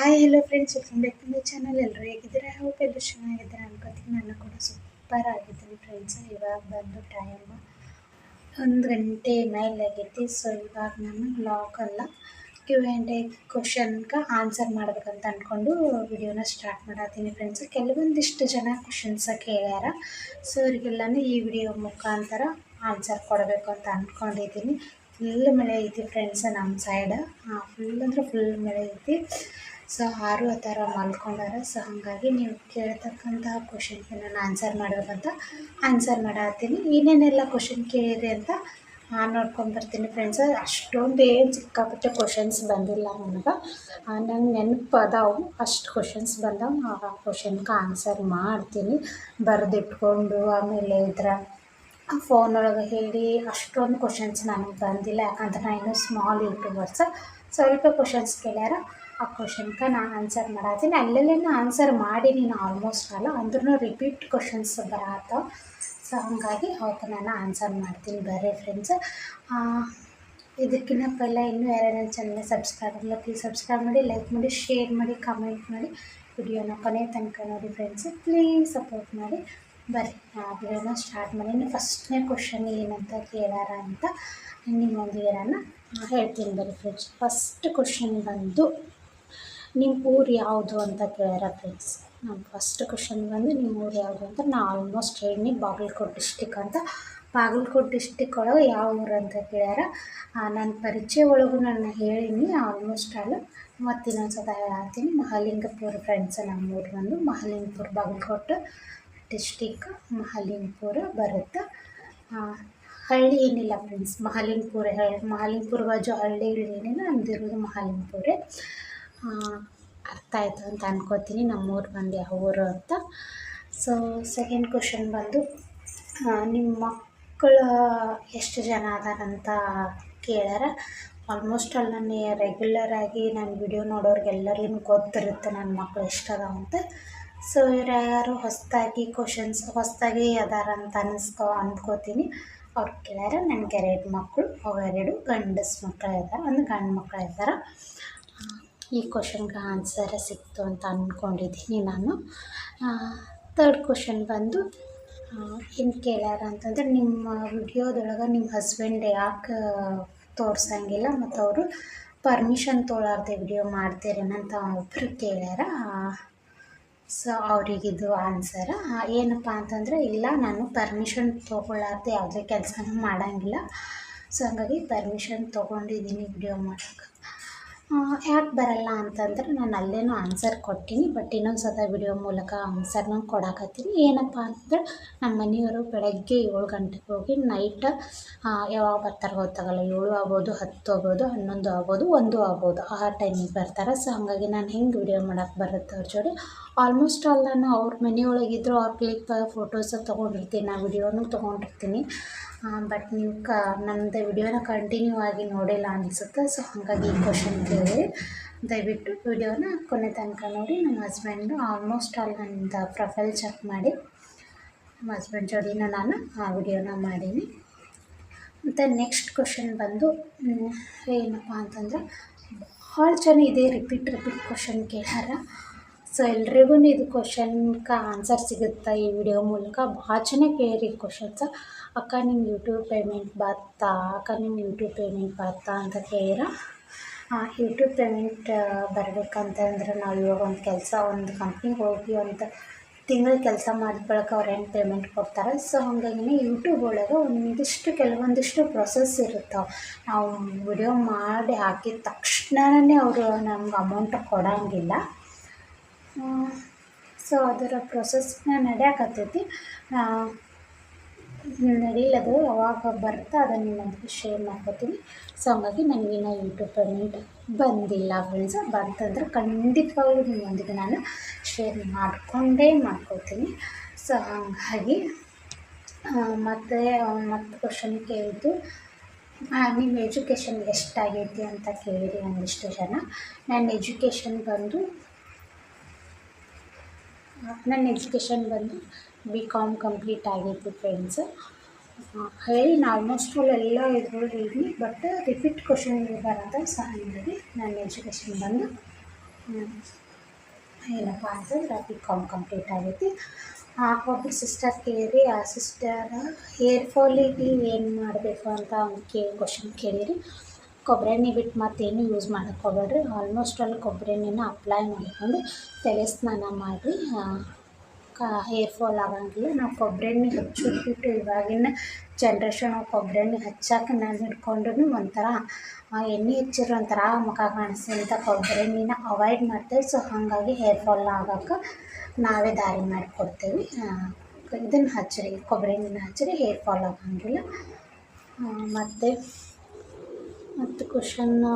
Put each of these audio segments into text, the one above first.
Hi hello friends welcome back to my channel ಎಲ್ಲರೂ ಹೇಗಿದ್ದೀರಾ? Hope ಎಲ್ಲರೂ ಅನ್ಕೋತೀನಿ. ನಾನು ಕೂಡ ಸೂಪರ್ ಆಗಿದ್ದೀನಿ ಫ್ರೆಂಡ್ಸ್ ಇವಾಗ ಬಂದು ಟೈಮ್ ಒಂದು ಗಂಟೆ ಮೇಲೆ ಆಗೈತಿ ಸೊ ಇವಾಗ ನಾನು ಲಾಕಲ್ಲ ಕ್ಯೂ ಆ್ಯಂಡ್ ಎ ಕ್ವಶನ್ಗೆ ಆನ್ಸರ್ ಮಾಡ್ಬೇಕಂತ ಅಂದ್ಕೊಂಡು ವಿಡಿಯೋನ ಸ್ಟಾರ್ಟ್ ಮಾಡತ್ತೀನಿ ಫ್ರೆಂಡ್ಸ್ ಕೆಲವೊಂದಿಷ್ಟು ಜನ ಕ್ವಶನ್ಸ ಕೇಳ್ಯಾರ. ಸೊ ಅವರಿಗೆಲ್ಲನೂ ಈ ವಿಡಿಯೋ ಮುಖಾಂತರ ಆನ್ಸರ್ ಕೊಡಬೇಕು ಅಂತ ಅಂದ್ಕೊಂಡಿದ್ದೀನಿ ಫುಲ್ ಮಳೆ ಐತಿ ಫ್ರೆಂಡ್ಸ್ ನಮ್ಮ ಸೈಡ್ ಫುಲ್ ಅಂದರೆ ಫುಲ್ ಮಳೆ ಐತಿ. ಸೊ ಆರು ಆ ಥರ ಮಲ್ಕೊಂಡಾರ. ಸೊ ಹಾಗಾಗಿ ನೀವು ಕೇಳ್ತಕ್ಕಂತಹ ಕ್ವಶನ್ಗೆ ನಾನು ಆನ್ಸರ್ ಮಾಡಬೇಕಂತ ಆನ್ಸರ್ ಮಾಡತ್ತೀನಿ ಏನೇನೆಲ್ಲ ಕ್ವಶನ್ ಕೇಳಿದೆ ಅಂತ ನೋಡ್ಕೊಂಬರ್ತೀನಿ ಫ್ರೆಂಡ್ಸ್ ಅಷ್ಟೊಂದು ಏನು ಸಿಕ್ಕಾಪಟ್ಟೆ ಕ್ವಶನ್ಸ್ ಬಂದಿಲ್ಲ ನನಗೆ. ನಂಗೆ ನೆನಪು ಅದಾವು. ಅಷ್ಟು ಕ್ವಶನ್ಸ್ ಬಂದವು. ಆ ಕ್ವಶನ್ಗೆ ಆನ್ಸರ್ ಮಾಡ್ತೀನಿ. ಬರೆದಿಟ್ಕೊಂಡು ಆಮೇಲೆ ಇದ್ರ ಫೋನ್ ಒಳಗೆ ಹೇಳಿ ಅಷ್ಟೊಂದು ಕ್ವಶನ್ಸ್ ನನಗೆ ಬಂದಿಲ್ಲ. ಯಾಕಂದ್ರೆ ನಾನು ಇನ್ನೂ ಸ್ಮಾಲ್ ಯೂಟ್ಯೂಬರ್ಸ್ ಸ್ವಲ್ಪ ಕ್ವಶನ್ಸ್ ಕೇಳ್ಯಾರ. ಆ ಕ್ವಶನ್ಗೆ ನಾನು ಆನ್ಸರ್ ಮಾಡತ್ತೀನಿ ಅಲ್ಲೆಲ್ಲೇ ಆನ್ಸರ್ ಮಾಡಿ ನೀನು ಆಲ್ಮೋಸ್ಟ್ ಅಲ್ಲ. ಅಂದ್ರೂ ರಿಪೀಟ್ ಕ್ವಶನ್ಸ್ ಬರತ್ತವ ಸೊ ಹಾಗಾಗಿ ಅವಕ್ಕೆ ನಾನು ಆನ್ಸರ್ ಮಾಡ್ತೀನಿ ಬರ್ರಿ ಫ್ರೆಂಡ್ಸ್ ಇದಕ್ಕಿಂತ ಪೈಲ ಇನ್ನೂ ಯಾರ್ಯಾರು ಚಾನಲ್ ಸಬ್ಸ್ಕ್ರೈಬ್ ಆಗಿಲ್ಲ ಪ್ಲೀಸ್ ಸಬ್ಸ್ಕ್ರೈಬ್ ಮಾಡಿ ಲೈಕ್ ಮಾಡಿ ಶೇರ್ ಮಾಡಿ ಕಮೆಂಟ್ ಮಾಡಿ. ವಿಡಿಯೋನ ಕೊನೆ ತನಕ ನೋಡಿ ಫ್ರೆಂಡ್ಸ್ ಪ್ಲೀಸ್ ಸಪೋರ್ಟ್ ಮಾಡಿ. ಬರ್ರಿ ವಿಡಿಯೋನ ಸ್ಟಾರ್ಟ್ ಮಾಡಿ. ಇನ್ನು ಫಸ್ಟ್ನೇ ಕ್ವಶನ್ ಏನಂತ ಕೇಳಾರ ಅಂತ ನಿಮ್ಮೊಂದಿಗೆ ನಾನು ಹೇಳ್ತೀನಿ ಬರ್ರಿ ಫ್ರೆಂಡ್ಸ್ ಫಸ್ಟ್ ಕ್ವಶನ್ ಬಂದು ನಿಮ್ಮ ಊರು ಯಾವುದು ಅಂತ ಕೇಳ್ಯಾರ ಫ್ರೆಂಡ್ಸ್ ನಮ್ಮ ಫಸ್ಟ್ ಕ್ವಶನ್ ಬಂದು ನಿಮ್ಮ ಊರು ಯಾವುದು ಅಂತ ನಾ ಆಲ್ಮೋಸ್ಟ್ ಹೇಳಿ ಬಾಗಲಕೋಟೆ ಡಿಸ್ಟಿಕ್ ಅಂತ. ಬಾಗಲಕೋಟೆ ಡಿಸ್ಟಿಕ್ ಒಳಗೆ ಯಾವ ಊರು ಅಂತ ಕೇಳ್ಯಾರ? ನನ್ನ ಪರಿಚಯ ಒಳಗೂ ನಾನು ಹೇಳೀನಿ. ಆಲ್ಮೋಸ್ಟ್ ಆಲ್ ಮತ್ತು ಇನ್ನೊಂದು ಸಲ ಹೇಳ್ತೀನಿ. ಮಹಾಲಿಂಗಪುರ ಫ್ರೆಂಡ್ಸ್ ನಮ್ಮ ಊರು ಬಂದು ಮಹಾಲಿಂಗಪುರ, ಬಾಗಲಕೋಟೆ ಡಿಸ್ಟಿಕ್ ಮಹಾಲಿಂಗಪುರ ಬರುತ್ತೆ. ಹಳ್ಳಿ ಏನಿಲ್ಲ ಫ್ರೆಂಡ್ಸ್ ಮಹಾಲಿಂಗಪುರ ಹಳ್ಳಿ ಮಹಾಲಿಂಗಪುರ ಬಾಜು ಹಳ್ಳಿಗಳು ಏನಿಲ್ಲ. ನಮ್ದಿರೋದು ಮಹಾಲಿಂಗಪುರ. ಅರ್ಥ ಆಯಿತು ಅಂತ ಅನ್ಕೋತೀನಿ. ನಮ್ಮೂರು ಬಂದು ಯಾವ ಊರು ಅಂತ. ಸೊ ಸೆಕೆಂಡ್ ಕ್ವಶನ್ ಬಂದು ನಿಮ್ಮ ಮಕ್ಕಳು ಎಷ್ಟು ಜನ ಅದಾರಂತ ಕೇಳ್ಯಾರ. ಆಲ್ಮೋಸ್ಟ್ ಅಲ್ಲಿ ನಾನು ರೆಗ್ಯುಲರ್ ಆಗಿ ನನ್ನ ವಿಡಿಯೋ ನೋಡೋರಿಗೆಲ್ಲರಿಗೂ ಗೊತ್ತಿರುತ್ತೆ ನನ್ನ ಮಕ್ಕಳು ಅದಾವ ಅಂತ. ಸೊ ಇವ್ರು ಯಾರು ಹೊಸದಾಗಿ ಕ್ವಶನ್ಸ್ ಹೊಸದಾಗಿ ಅದಾರ ಅಂತ ಅನಿಸ್ಕೊ ಅಂದ್ಕೋತೀನಿ ಅವ್ರು ಕೇಳ್ಯಾರ, ನನಗೆ ಎರಡು ಮಕ್ಕಳು ಅವೆರಡು ಗಂಡಸ್ ಮಕ್ಕಳು ಇದ್ದಾರೆ ಒಂದು ಗಂಡು ಮಕ್ಕಳು ಇದ್ದಾರೆ ಈ ಕ್ವಶನ್ಗೆ ಆನ್ಸರ್ ಸಿಕ್ತು ಅಂತ ಅಂದ್ಕೊಂಡಿದ್ದೀನಿ ನಾನು. ತರ್ಡ್ ಕ್ವಶನ್ ಬಂದು ಏನು ಕೇಳ್ಯಾರ ಅಂತಂದ್ರೆ ನಿಮ್ಮ ವಿಡಿಯೋದೊಳಗೆ ನಿಮ್ಮ ಹಸ್ಬೆಂಡ್ ಯಾಕೆ ತೋರ್ಸಂಗಿಲ್ಲ ಮತ್ತು ಅವರು ಪರ್ಮಿಷನ್ ತೊಳಾರ್ದೆ ವಿಡಿಯೋ ಮಾಡ್ತೀರೇನಂತ ಒಬ್ಬರು ಕೇಳ್ಯಾರ. ಸೊ ಅವರಿಗಿದು ಆನ್ಸರ ಏನಪ್ಪ ಅಂತಂದರೆ ಇಲ್ಲ, ನಾನು ಪರ್ಮಿಷನ್ ತೊಗೊಳಾರ್ದೆ ಯಾವುದೇ ಕೆಲಸನೂ ಮಾಡೋಂಗಿಲ್ಲ. ಸೊ ಹಂಗಾಗಿ ಪರ್ಮಿಷನ್ ತೊಗೊಂಡಿದ್ದೀನಿ ವಿಡಿಯೋ ಮಾಡೋಕ್ಕೆ ಯಾಕೆ ಬರಲ್ಲ ಅಂತಂದ್ರೆ ನಾನು ಅಲ್ಲೇನೂ ಆನ್ಸರ್ ಕೊಟ್ಟೀನಿ ಬಟ್ ಇನ್ನೊಂದು ಸತ ವಿಡಿಯೋ ಮೂಲಕ ಆನ್ಸರ್ನ ಕೊಡಕತ್ತೀನಿ. ಏನಪ್ಪ ಅಂತಂದ್ರೆ ನಮ್ಮ ಮನೆಯವರು ಬೆಳಗ್ಗೆ ಏಳು ಗಂಟೆಗೆ ಹೋಗಿ ನೈಟ್ ಯಾವಾಗ ಬರ್ತಾರೆ ಗೊತ್ತಾಗಲ್ಲ. ಏಳು ಆಗ್ಬೋದು, ಹತ್ತು ಆಗ್ಬೋದು, ಹನ್ನೊಂದು ಆಗ್ಬೋದು, ಒಂದು ಆಗ್ಬೋದು. ಆ ಟೈಮಿಗೆ ಬರ್ತಾರೆ. ಸೊ ಹಾಗಾಗಿ ನಾನು ಹೆಂಗೆ ವಿಡಿಯೋ ಮಾಡೋಕ್ಕೆ ಬರುತ್ತೆ ಅವ್ರ ಜೋಡಿ? ಆಲ್ಮೋಸ್ಟ್ ಆಲ್ ನಾನು ಅವ್ರ ಮನೆಯೊಳಗಿದ್ರು ಅವ್ರ ಕ್ಲಿಕ್ ಫೋಟೋಸ ತೊಗೊಂಡಿರ್ತೀನಿ ನಾನು ವಿಡಿಯೋನೂ ತೊಗೊಂಡಿರ್ತೀನಿ. ಬಟ್ ನೀವು ಕ ನಮ್ಮದು ವಿಡಿಯೋನ ಕಂಟಿನ್ಯೂ ಆಗಿ ನೋಡಿಲ್ಲ ಅನಿಸುತ್ತೆ ಸೊ ಹಾಗಾಗಿ ಈ ಕ್ವಶನ್ ಕೇಳಿ. ದಯವಿಟ್ಟು ವಿಡಿಯೋನ ಕೊನೆ ತನಕ ನೋಡಿ, ನಮ್ಮ ಹಸ್ಬೆಂಡು ಆಲ್ಮೋಸ್ಟ್ ಆಲ್ ನನ್ನದು ಪ್ರೊಫೈಲ್ ಚೆಕ್ ಮಾಡಿ, ನಮ್ಮ ಹಸ್ಬೆಂಡ್ ಜೋಡಿನ ನಾನು ಆ ವಿಡಿಯೋನ ಮಾಡೀನಿ. ಮತ್ತು ನೆಕ್ಸ್ಟ್ ಕ್ವಶನ್ ಬಂದು ಏನಪ್ಪ ಅಂತಂದ್ರೆ ಭಾಳ ಜನ ಇದೇ ರಿಪೀಟ್ ರಿಪೀಟ್ ಕ್ವಶನ್ ಕೇಳ್ಯಾರ. ಸೊ ಎಲ್ರಿಗೂ ಇದು ಕ್ವಶನ್ಗೆ ಆನ್ಸರ್ ಸಿಗುತ್ತಾ ಈ ವಿಡಿಯೋ ಮೂಲಕ? ಭಾಳ ಚೆನ್ನಾಗಿ ಕೇಳಿರಿ ಕ್ವಶನ್ಸ ಅಕ್ಕ ನಿಮ್ಮ ಯೂಟ್ಯೂಬ್ ಪೇಮೆಂಟ್ ಬರ್ತಾ? ಅಕ್ಕ ನಿಮ್ಮ ಯೂಟ್ಯೂಬ್ ಪೇಮೆಂಟ್ ಬರ್ತಾ ಅಂತ ಕೇಳಿರ? ಯೂಟ್ಯೂಬ್ ಪೇಮೆಂಟ್ ಬರಬೇಕಂತಂದ್ರೆ ನಾವು ಇವಾಗ ಒಂದು ಕೆಲಸ, ಒಂದು ಕಂಪ್ನಿಗೆ ಹೋಗಿ ಅಂತ ತಿಂಗಳ ಕೆಲಸ ಮಾಡಿದ ಬಳಿಕ ಅವ್ರು ಹೆಂಗೆ ಪೇಮೆಂಟ್ ಕೊಡ್ತಾರೆ? ಸೊ ಹಾಗಾಗಿ ಯೂಟ್ಯೂಬ್ ಒಳಗೆ ಒಂದಿಷ್ಟು ಕೆಲವೊಂದಿಷ್ಟು ಪ್ರೊಸೆಸ್ ಇರುತ್ತವೆ ನಾವು ವಿಡಿಯೋ ಮಾಡಿ ಹಾಕಿದ ತಕ್ಷಣವೇ ಅವರು ನಮ್ಗೆ ಅಮೌಂಟ್ ಕೊಡೋಂಗಿಲ್ಲ. ಸೊ ಅದರ ಪ್ರೊಸೆಸ್ನ ನಡೆಯಕತ್ತೈತಿ. ನಡೀಲದು ಯಾವಾಗ ಬರ್ತಾ ಅದನ್ನು ನಿಮ್ಮೊಂದಿಗೆ ಶೇರ್ ಮಾಡ್ಕೊತೀನಿ. ಸೊ ಹಂಗಾಗಿ ನನಗಿನ್ನ ಯೂಟ್ಯೂಬ್ ಪೇಮೆಂಟ್ ಬಂದಿಲ್ಲ ಫ್ರೆಂಡ್ಸ್ ಬಂತಂದ್ರೆ ಖಂಡಿತವಾಗ್ಲೂ ನಿಮ್ಮೊಂದಿಗೆ ನಾನು ಶೇರ್ ಮಾಡಿಕೊಂಡೇ ಮಾಡ್ಕೊತೀನಿ. ಸೊ ಹಾಗಾಗಿ ಮತ್ತು ಮತ್ತು ಕ್ವಶನ್ ಕೇಳಿದ್ದು ನಿಮ್ಮ ಎಜುಕೇಷನ್ ಎಷ್ಟಾಗೈತಿ ಅಂತ ಕೇಳಿರಿ ಒಂದಿಷ್ಟು ಜನ. ನನ್ನ ಎಜುಕೇಷನ್ ಬಂದು ನನ್ನ ಎಜುಕೇಷನ್ ಬಂದು ಬಿ ಕಾಮ್ ಕಂಪ್ಲೀಟ್ ಆಗಿತ್ತು ಫ್ರೆಂಡ್ಸ್ ಹೇಳಿ ಆಲ್ಮೋಸ್ಟ್ ಆಲ್ ಎಲ್ಲ ಹೇಳಿ ಬಟ್ ರಿಪೀಟ್ ಕ್ವಶನ್ ಬರೋದ ಸಹಾಯ ಮಾಡಿ ನನ್ನ ಎಜುಕೇಷನ್ ಬಂದು ಏನಪ್ಪ ಅಂತಂದ್ರೆ ಬಿ ಕಾಮ್ ಕಂಪ್ಲೀಟ್ ಆಗೈತಿ ಒಬ್ಬರು ಸಿಸ್ಟರ್ ಕೇಳಿರಿ ಆ ಸಿಸ್ಟರ್ ಹೇರ್ ಫಾಲಿಗೆ ಏನು ಮಾಡಬೇಕು ಅಂತ ಅವ್ನು ಕೇಳಿ ಕ್ವಶನ್ ಕೇಳಿರಿ ಕೊಬ್ಬರಿ ಎಣ್ಣೆ ಬಿಟ್ಟು ಮತ್ತೇನು ಯೂಸ್ ಮಾಡೋಕ್ಕೆ ಹೋಗ್ಬೇಡ್ರಿ. ಆಲ್ಮೋಸ್ಟ್ ಅಲ್ಲಿ ಕೊಬ್ಬರಿ ಎಣ್ಣೆನ ಅಪ್ಲೈ ಮಾಡಿಕೊಂಡು ತಲೆ ಸ್ನಾನ ಮಾಡಿ ಹೇರ್ ಫಾಲ್ ಆಗಂಗಿಲ್ಲ. ನಾವು ಕೊಬ್ಬರಿ ಎಣ್ಣೆ ಹಚ್ಚಿಬಿಟ್ಟು ಇವಾಗಿನ ಜನ್ರೇಷನ್ ಕೊಬ್ಬರಿ ಎಣ್ಣೆ ಹಚ್ಚಕ್ಕೆ ನಾನು ಹಿಡ್ಕೊಂಡ್ರು ಒಂಥರ ಎಣ್ಣೆ ಹಚ್ಚಿರೋ ಒಂಥರ ಮುಖ ಅಂತ ಕೊಬ್ಬರಿ ಎಣ್ಣೆನ ಅವಾಯ್ಡ್ ಮಾಡ್ತೇವೆ. ಸೊ ಹಾಗಾಗಿ ಹೇರ್ ಫಾಲ್ ಆಗೋಕ್ಕೆ ನಾವೇ ದಾರಿ ಮಾಡಿಕೊಡ್ತೇವೆ. ಇದನ್ನು ಹಚ್ಚಿರಿ ಕೊಬ್ಬರಿ ಎಣ್ಣೆನ ಹಚ್ಚಿರಿ ಹೇರ್ ಫಾಲ್ ಆಗಂಗಿಲ್ಲ. ಮತ್ತು ಮತ್ತು ಕ್ವಶನ್ನು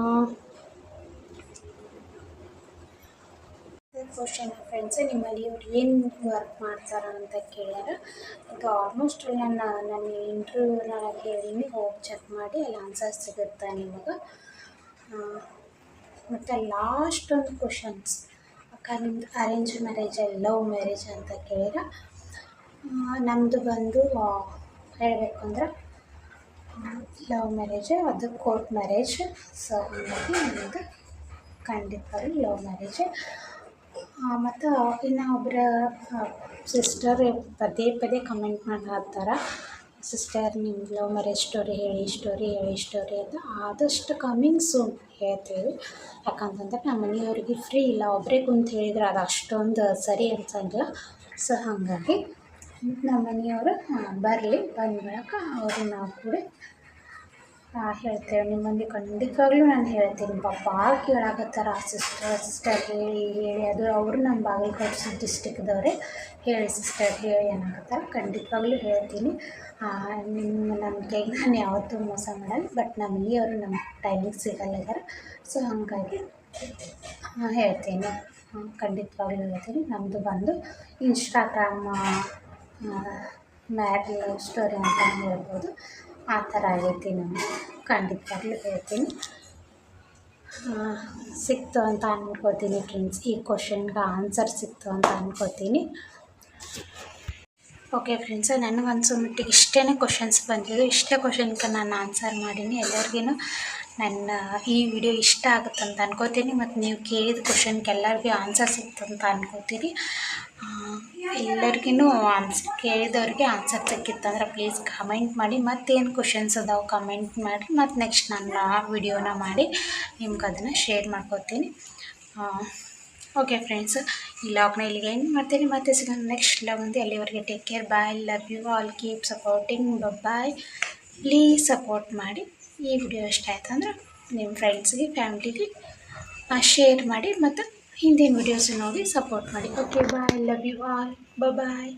ಕ್ವಶನ್ ಫ್ರೆಂಡ್ಸ್ ನಿಮ್ಮ ಮನೆಯವ್ರು ಏನು ವರ್ಕ್ ಮಾಡ್ತಾರೆ ಅಂತ ಕೇಳ್ಯಾರ. ಇದು ಆಲ್ಮೋಸ್ಟ್ ನನ್ನ ನನ್ನ ಇಂಟರ್ವ್ಯೂನಾಗ ಕೇಳೀನಿ ಹೋಗಿ ಚೆಕ್ ಮಾಡಿ ಅಲ್ಲಿ ಆನ್ಸರ್ ಸಿಗುತ್ತೆ ನಿಮಗೆ. ಮತ್ತು ಲಾಸ್ಟ್ ಒಂದು ಕ್ವಶನ್ಸ್ ಅಕ್ಕ, ನಿಮ್ದು ಅರೇಂಜ್ ಮ್ಯಾರೇಜ್ ಲವ್ ಮ್ಯಾರೇಜ್ ಅಂತ ಕೇಳಿರ ನಮ್ಮದು ಬಂದು ಹೇಳಬೇಕು ಅಂದ್ರೆ ಲವ್ ಮ್ಯಾರೇಜ್, ಅದು ಕೋರ್ಟ್ ಮ್ಯಾರೇಜ್. ಸೊ ಹಾಗಾಗಿ ನನಗೆ ಖಂಡಿತವಾಗ್ಲೂ ಲವ್ ಮ್ಯಾರೇಜ್. ಮತ್ತು ಇನ್ನು ಒಬ್ಬರ ಸಿಸ್ಟರ್ ಪದೇ ಪದೇ ಕಮೆಂಟ್ ಮಾಡತ್ತಾರೆ ಸಿಸ್ಟರ್ ನಿಮ್ಮ ಲವ್ ಮ್ಯಾರೇಜ್ ಸ್ಟೋರಿ ಹೇಳಿ ಸ್ಟೋರಿ ಹೇಳಿ ಸ್ಟೋರಿ ಅಂತ. ಆದಷ್ಟು ಕಮಿಂಗ್ ಸೂನ್ ಹೇಳ್ತೀವಿ. ಯಾಕಂತಂದ್ರೆ ನಮ್ಮ ಮನೆಯವ್ರಿಗೆ ಫ್ರೀ ಇಲ್ಲ. ಒಬ್ಬರೇ ಕುಂತು ಹೇಳಿದ್ರೆ ಅದು ಅಷ್ಟೊಂದು ಸರಿ ಅನ್ಸಂಗಿಲ್ಲ. ಸೊ ಹಾಗಾಗಿ ನಮ್ಮ ಮನೆಯವರು ಬರಲಿ ಬಂದ ಬಳಿಕ ಅವರು ನಾವು ಕೂಡ ಹೇಳ್ತೇವೆ. ನಿಮ್ಮಲ್ಲಿ ಖಂಡಿತವಾಗ್ಲೂ ನಾನು ಹೇಳ್ತೀನಿ, ಪಾಪ ಕೇಳಾಕತ್ತಾರ ಸಿಸ್ಟರ್ ಸಿಸ್ಟರ್ ಹೇಳಿ ಹೇಳಿ, ಅದು ಅವರು ನಮ್ಮ ಬಾಗಲಕೋಟೆ ಡಿಸ್ಟಿಕ್ದವರೇ ಹೇಳಿ ಸಿಸ್ಟರ್ ಹೇಳಿ ಅನ್ನಕತ್ತಾರ, ಖಂಡಿತವಾಗ್ಲೂ ಹೇಳ್ತೀನಿ. ನಿಮ್ಮ ನಂಬಿಕೆಗೆ ನಾನು ಯಾವತ್ತೂ ಮೋಸ ಮಾಡಲ್ಲ ಬಟ್ ನಮ್ಮ ಮನೆಯವರು ನಮ್ಮ ಟೈಮಿಗೆ ಸಿಗಲ್ಲ ಸೊ ಹಾಗಾಗಿ ಹೇಳ್ತೀನಿ. ಖಂಡಿತವಾಗ್ಲೂ ಹೇಳ್ತೀನಿ. ನಮ್ಮದು ಬಂದು ಇನ್ಸ್ಟಾಗ್ರಾಮ್ ಮ್ಯಾಡ್ ಲವ್ ಸ್ಟೋರಿ ಅಂತ ಹೇಳ್ಬೋದು. ಆ ಥರ ಆಗೈತಿ ನಾನು. ಖಂಡಿತವಾಗ್ಲೂ ಹೇಳ್ತೀನಿ. ಸಿಕ್ತು ಅಂತ ಅಂದ್ಕೋತೀನಿ ಫ್ರೆಂಡ್ಸ್. ಈ ಕ್ವಶನ್ಗೆ ಆನ್ಸರ್ ಸಿಕ್ತು ಅಂತ ಅಂದ್ಕೋತೀನಿ ಓಕೆ ಫ್ರೆಂಡ್ಸ್ ನನಗೆ ಒಂದು ಮಟ್ಟಿಗೆ ಇಷ್ಟೇ ಕ್ವಶನ್ಸ್ ಬಂದಿದ್ದು. ಇಷ್ಟೇ ಕ್ವಶನ್ಗೆ ನಾನು ಆನ್ಸರ್ ಮಾಡೀನಿ. ಎಲ್ಲರಿಗೂ ನನ್ನ ಈ ವಿಡಿಯೋ ಇಷ್ಟ ಆಗುತ್ತೆ ಅಂತ ಅನ್ಕೋತೀನಿ. ಮತ್ತು ನೀವು ಕೇಳಿದ ಕ್ವಶನ್ಗೆ ಎಲ್ಲರಿಗೂ ಆನ್ಸರ್ ಸಿಕ್ತು ಅಂತ ಅನ್ಕೋತೀನಿ. ಎಲ್ಲರಿಗೂ ಆನ್ಸರ್ ಕೇಳಿದವ್ರಿಗೆ ಆನ್ಸರ್ ಸಿಕ್ಕಿತ್ತಂದ್ರೆ ಪ್ಲೀಸ್ ಕಮೆಂಟ್ ಮಾಡಿ. ಮತ್ತೇನು ಕ್ವಶನ್ಸ್ ಅದಾವೆ ಕಮೆಂಟ್ ಮಾಡಿ. ಮತ್ತು ನೆಕ್ಸ್ಟ್ ನಾನು ವಿಡಿಯೋನ ಮಾಡಿ ನಿಮ್ಗೆ ಅದನ್ನು ಶೇರ್ ಮಾಡ್ಕೋತೀನಿ. ಓಕೆ ಫ್ರೆಂಡ್ಸ್ ಈ ಲಾಗ್ನ ಇಲ್ಲಿಗೆ ಏನು ಮಾಡ್ತೀನಿ. ಮತ್ತೆ ಸಿಗೋಣ ನೆಕ್ಸ್ಟ್ ಒಂದು ಅಲ್ಲಿವರೆಗೆ take care bye love you all keep supporting bye please support ಮಾಡಿ. ಈ ವಿಡಿಯೋ ಇಷ್ಟ ಆಯ್ತು ಅಂದ್ರೆ ನಿಮ್ಮ ಫ್ರೆಂಡ್ಸ್ಗೆ ಫ್ಯಾಮ್ಲಿಗೆ ಶೇರ್ ಮಾಡಿ. ಮತ್ತು ಹಿಂದಿನ ವಿಡಿಯೋಸ್ ನೋಡಿ ಸಪೋರ್ಟ್ ಮಾಡಿ. Okay bye love you all bye